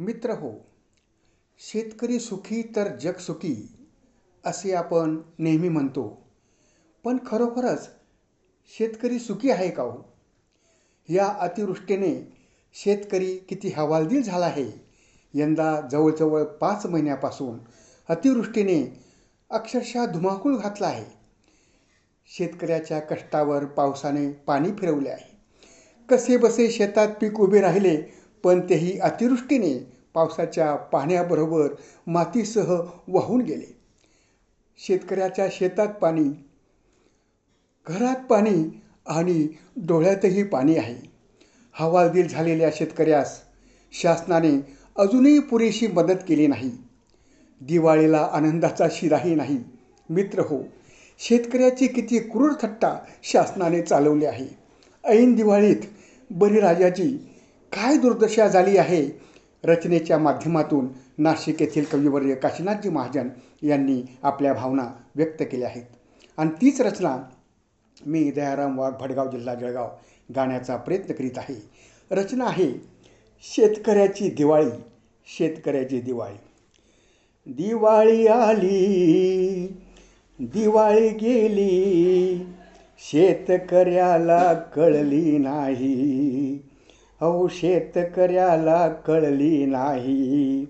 मित्र हो. शेतकरी सुखी तर जग सुखी असे आपण नेहमी म्हणतो. पण खरोखरच शेतकरी सुखी आहे का हो? या अतिवृष्टीने शेतकरी किती हवालदिल झाला आहे. यंदा जवळजवळ पाच महिन्यापासून अतिवृष्टीने अक्षरशः धुमाकूळ घातला आहे. शेतकऱ्याच्या कष्टावर पावसाने पाणी फिरवले आहे. कसे बसे शेतात पीक उभे राहिले पण तेही अतिवृष्टीने पावसाच्या पाण्याबरोबर मातीसह वाहून गेले. शेतकऱ्याच्या शेतात पाणी घरात पाणी आणि डोळ्यातही पाणी आहे. हवालदिल झालेल्या शेतकऱ्यास शासनाने अजूनही पुरेशी मदत केली नाही. दिवाळीला आनंदाचा शिराही नाही. मित्र हो शेतकऱ्याची किती क्रूर थट्टा शासनाने चालवली आहे. ऐन दिवाळीत बळीराजाची काय दुर्दशा झाली आहे? रचनेच्या माध्यमातून नाशिक येथील कविवर्य काशीनाथजी महाजन यांनी आपल्या भावना व्यक्त केल्या आहेत. आणि तीच रचना मी दयाराम वाघ भडगाव जिल्हा जळगाव गाण्याचा प्रयत्न करीत आहे. रचना आहे शेतकऱ्याची दिवाळी शेतकऱ्याची दिवाळी. दिवाळी आली दिवाळी गेली शेतकऱ्याला कळली नाही. अहो शेतकऱ्याला कळली नाही.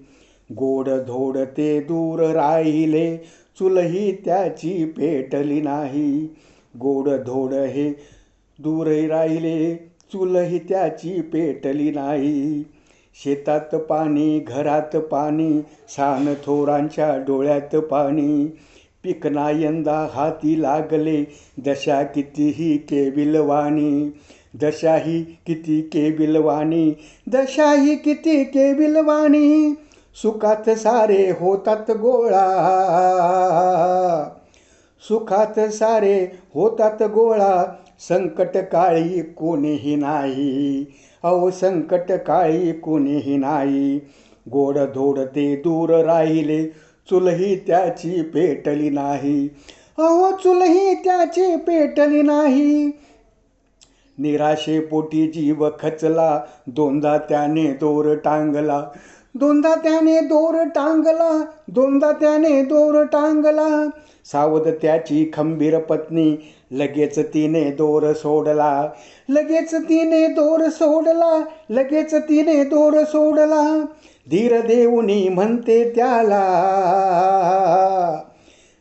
गोड धोड ते दूर राहिले चुलही त्याची पेटली नाही. गोड धोड हे दूरही राहिले चुलही त्याची पेटली नाही. शेतात पाणी घरात पाणी सान थोरांच्या डोळ्यात पाणी. पिकना यंदा हाती लागले दशा कितीही केविलवाणी. दशाही किती केबिलवाणी दशाही किती केबिलवाणी सुखात सारे होतात गोळा. सुखात सारे होतात गोळा संकट काळी कोणीही नाही. अहो संकट काळी कोणीही नाही. गोड धोड ते दूर राहिले चुलही त्याची पेटली नाही. अहो चुलही त्याची पेटली नाही. निराशेपोटी जीव खचला दोनदा त्याने दोर टांगला. दोनदा त्याने दोर टांगला. दोनदा त्याने दोर टांगला. सावध त्याची खंबीर पत्नी. लगेच तिने दोर सोडला. लगेच तिने दोर सोडला. लगेच तिने दोर सोडला. धीर देऊनी म्हणते त्याला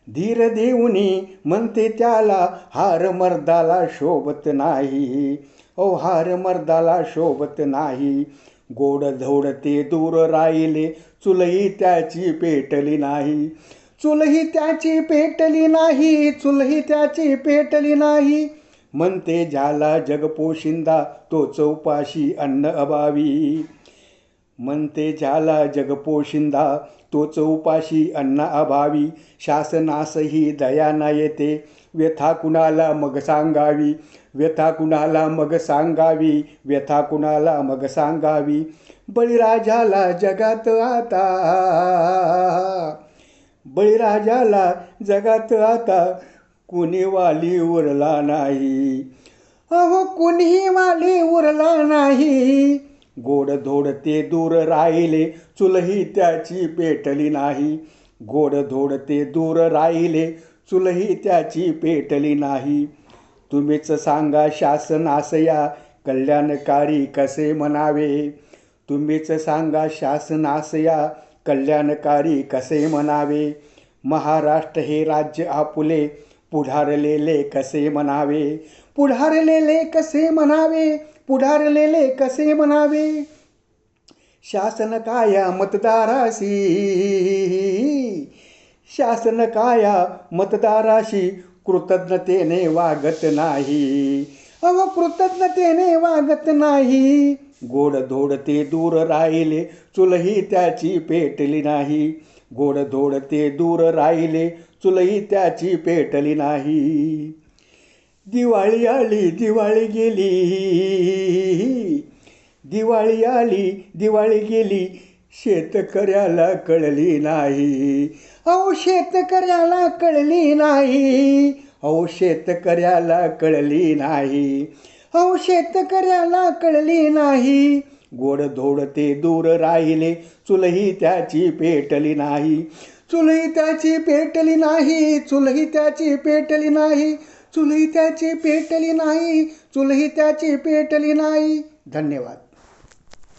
धीर देऊनी म्हणते त्याला हार मर्दाला शोभत नाही. ओ हार मर्दाला शोभत नाही. गोड धोड ते दूर राहिले चुलही त्याची पेटली नाही. चुलही त्याची पेटली नाही चुलही त्याची पेटली नाही. म्हणते ज्याला जगपोशिंदा तो चौपाशी अन्न अभावी. म्हणते झाला जगपोशिंदा तो चौपाशी अन्न अभावी शासनासही दया न येते. व्यथा कुणाला मग सांगावी? व्यथा कुणाला मग सांगावी? व्यथा कुणाला मग सांगावी? बळीराजाला जगात आता. बळीराजाला जगात आता कुणी वाली उरला नाही. अहो कुणीही वाली उरला नाही. गोड धोड ते दूर राहिले चुलही त्याची पेटली नाही. गोड धोड ते दूर राहिले चुलही त्याची पेटली नाही. तुम्हीच सांगा शासनास या कल्याणकारी कसे म्हणावे? तुम्हीच सांगा शासनास या कल्याणकारी कसे म्हणावे? महाराष्ट्र हे राज्य आपुले पुढारलेले कसे म्हणावे? पुढारलेले कसे म्हणावे? पुढारलेले कसे म्हणावे? शासन काया मतदाराशी? शासन काया मतदाराशी कृतज्ञतेने वागत नाही. अव कृतज्ञतेने वागत नाही. गोडधोड ते दूर राहिले चुलही त्याची पेटली नाही. गोडधोड ते दूर राहिले चुलही त्याची पेटली नाही. दिवाळी आली दिवाळी गेली. दिवाळी आली दिवाळी गेली. शेतकऱ्याला कळली नाही. अहो शेतकऱ्याला कळली नाही. अहो शेतकऱ्याला कळली नाही. अहो शेतकऱ्याला कळली नाही. गोडधोड ते दूर राहिले. चुलही त्याची पेटली नाही. चुलही त्याची पेटली नाही. चुलही त्याची पेटली नाही. चुलही त्याची पेटली नाही चुलही त्याची पेटली नाही. धन्यवाद.